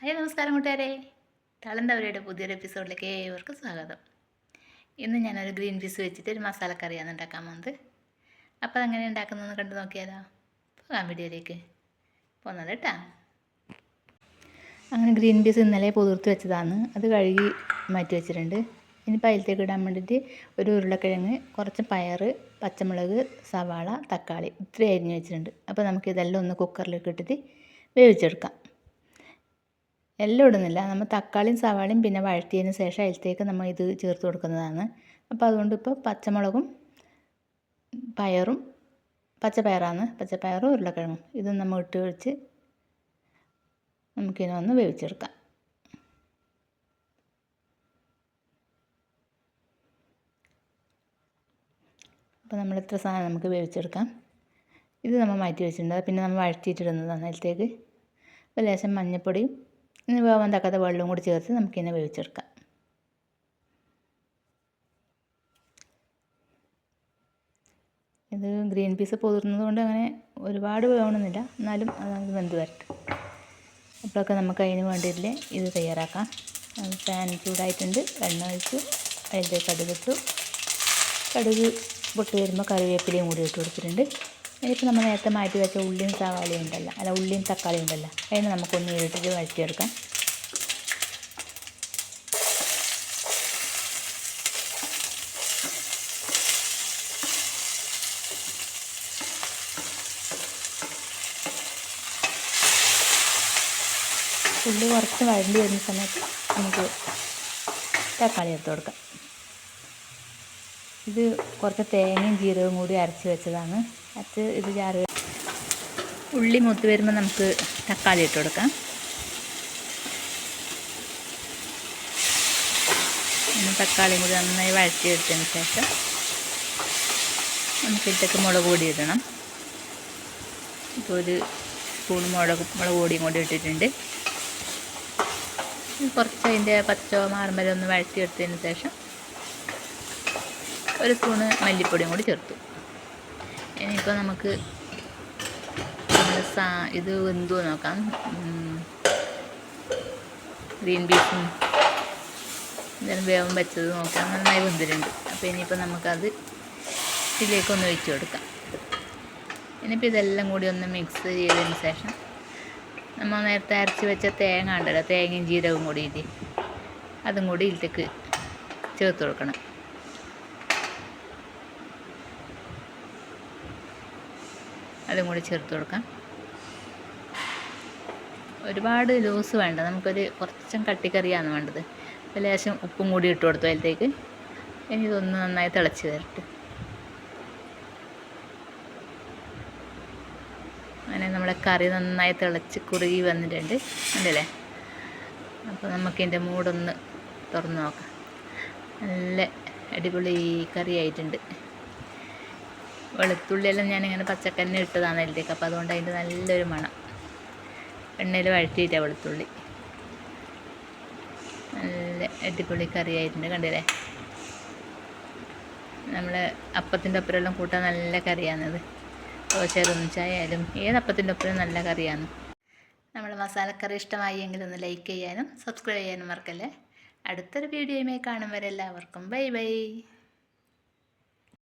Hi നമസ്കാരം കൂട്ടുകാരെ. തളന്തവരയുടെ പുതിയൊരു എപ്പിസോഡിലേക്ക് ഏവർക്കും സ്വാഗതം. ഇന്ന് ഞാനൊരു ഗ്രീൻ പീസ് വെച്ചിട്ട് ഒരു മസാലക്കറിയാണ് ഉണ്ടാക്കാൻ പോകുന്നത്. അപ്പോൾ അതെങ്ങനെ ഉണ്ടാക്കുന്നതെന്ന് കണ്ടു നോക്കിയാലോ? പോകാം വീഡിയോയിലേക്ക്. പോകുന്നത് കേട്ടാ. അങ്ങനെ ഗ്രീൻ പീസ് ഇന്നലെ പുതിർത്ത് വെച്ചതാണ്. അത് കഴുകി മാറ്റി വെച്ചിട്ടുണ്ട്. ഇനിയിപ്പോൾ അതിലത്തേക്ക് ഇടാൻ വേണ്ടിയിട്ട് ഒരു ഉരുളക്കിഴങ്ങ് കുറച്ച് പയർ പച്ചമുളക് സവാള തക്കാളി ഇത്രയും അരിഞ്ഞ് വെച്ചിട്ടുണ്ട്. അപ്പോൾ നമുക്കിതെല്ലാം ഒന്ന് കുക്കറിലേക്ക് ഇട്ടിട്ട് വേവിച്ചെടുക്കാം. എല്ലാം ഇടുന്നില്ല. നമ്മൾ തക്കാളിയും സവാളയും പിന്നെ വഴറ്റിയതിന് ശേഷം അതിലത്തേക്ക് നമ്മൾ ഇത് ചേർത്ത് കൊടുക്കുന്നതാണ്. അപ്പോൾ അതുകൊണ്ട് ഇപ്പോൾ പച്ചമുളകും പയറും പച്ചപ്പയറാണ്. പച്ചപ്പയറും ഉരുളക്കിഴങ്ങും. ഇത് നമ്മൾ ഇട്ട് വെച്ച് നമുക്കിനെ ഒന്ന് വേവിച്ചെടുക്കാം. അപ്പോൾ നമ്മൾ ഇത്ര സാധനം നമുക്ക് വേവിച്ചെടുക്കാം. ഇത് നമ്മൾ മാറ്റി വെച്ചിട്ടുണ്ട്. പിന്നെ നമ്മൾ വഴറ്റിയിട്ടിടുന്നതാണ്. അതിലത്തേക്ക് അപ്പോൾ ലേശം മഞ്ഞൾപ്പൊടിയും ഇനി വേവാൻ തക്കാത്ത വെള്ളവും കൂടി ചേർത്ത് നമുക്കിതിനെ വേവിച്ചെടുക്കാം. ഇത് ഗ്രീൻ പീസ് പൊതിർന്നത് കൊണ്ട് അങ്ങനെ ഒരുപാട് വേവണമെന്നില്ല എന്നാലും അത് വെന്ത് വരട്ടെ. അപ്പോഴൊക്കെ നമുക്ക് അതിന് വേണ്ടിയിട്ട് ഇത് തയ്യാറാക്കാം. പാൻ ചൂടായിട്ടുണ്ട്. എണ്ണ ഒഴിച്ചു. അതിന്റെ കടുകിട്ടു കടുക് പൊട്ടി വരുമ്പോൾ കറിവേപ്പിലയും കൂടി ഇട്ട് കൊടുത്തിട്ടുണ്ട്. ഇതിപ്പോൾ നമ്മൾ നേരത്തെ മാറ്റി വെച്ച ഉള്ളിയും സവാളയും ഉണ്ടല്ലോ. അല്ല ഉള്ളിയും തക്കാളിയും ഉണ്ടല്ലോ. അതിന് നമുക്കൊന്ന് ഇട്ടിട്ട് വഴറ്റിയെടുക്കാം. ഉള്ളി കുറച്ച് വഴണ്ടി വരുന്ന സമയത്ത് നമുക്ക് തക്കാളി എടുത്ത് കൊടുക്കാം. ഇത് കുറച്ച് തേങ്ങയും ജീരകവും കൂടി അരച്ച് വെച്ചതാണ്. അരച്ച് ഇത് ചാറ് ഉള്ളി മൂത്ത് വരുമ്പോൾ നമുക്ക് തക്കാളി ഇട്ട് കൊടുക്കാം. തക്കാളിയും കൂടി നന്നായി വഴറ്റിയെടുത്തതിന് ശേഷം നമുക്ക് ഇട്ടൊക്കെ മുളക് പൊടി ഇടണം. ഇപ്പോൾ ഒരു സ്പൂൺ മുളക് മുളക് പൊടിയും കൂടി ഇട്ടിട്ടുണ്ട്. കുറച്ച് അതിന്റെ പച്ചോ മാർമലൊന്ന് വഴറ്റിയെടുത്തതിന് ശേഷം ഒരു സ്പൂണ് മല്ലിപ്പൊടിയും കൂടി ചേർത്തു. ഇനിയിപ്പോൾ നമുക്ക് ഇത് വെന്തു നോക്കാം? ഗ്രീൻ ബീഫും ഇതെല്ലാം വേവം വെച്ചത് നോക്കാം. നന്നായി വെന്തിട്ടുണ്ട്. അപ്പോൾ ഇനിയിപ്പോൾ നമുക്കത് ഇതിലേക്കൊന്ന് വെച്ച് കൊടുക്കാം. ഇനിയിപ്പോൾ ഇതെല്ലാം കൂടി ഒന്ന് മിക്സ് ചെയ്തതിന് ശേഷം നമ്മൾ നേരത്തെ അരച്ച് വെച്ച തേങ്ങ ഉണ്ടല്ലോ തേങ്ങയും ജീരകവും കൂടി ഇല്ലേ? അതും കൂടി ഇതിലേക്ക് ചേർത്ത് കൊടുക്കണം. അതും കൂടി ചേർത്ത് കൊടുക്കാം. ഒരുപാട് ലൂസ് വേണ്ട. നമുക്കൊരു കുറച്ചും കട്ടിക്കറിയാണ് വേണ്ടത്. അപ്പോൾ ലേശം ഉപ്പും കൂടി ഇട്ട് കൊടുത്തു അതിലത്തേക്ക് ഇനി ഇതൊന്ന് നന്നായി തിളച്ച് തരട്ട് അങ്ങനെ നമ്മളെ കറി നന്നായി തിളച്ച് കുറുകി വന്നിട്ടുണ്ട്. ഉണ്ടല്ലേ അപ്പോൾ നമുക്കിതിന്റെ മൂടൊന്ന് തുറന്ന് നോക്കാം. നല്ല അടിപൊളി കറി ആയിട്ടുണ്ട് വെളുത്തുള്ളിയെല്ലാം ഞാനിങ്ങനെ പച്ചക്കന്നെ ഇട്ടതാണ് അതിലേക്ക്. അപ്പോൾ അതുകൊണ്ട് അതിന്റെ നല്ലൊരു മണം. എണ്ണയിൽ വഴറ്റിയിട്ടാണ് വെളുത്തുള്ളി. നല്ല അടിപൊളി കറിയായിട്ടുണ്ട്. കണ്ടില്ലേ? നമ്മൾ അപ്പത്തിന്റെ ഒപ്പരെല്ലാം കൂട്ടാൻ നല്ല കറിയാണത് ദോശ ആയാലും ഏത് അപ്പത്തിന്റെ ഒപ്പരം നല്ല കറിയാണ്. നമ്മൾ മസാലക്കറി ഇഷ്ടമായി എങ്കിൽ ഒന്ന് ലൈക്ക് ചെയ്യാനും സബ്സ്ക്രൈബ് ചെയ്യാനും മറക്കല്ലേ? അടുത്തൊരു വീഡിയോയുമായി കാണും വരെ എല്ലാവർക്കും. Bye bye.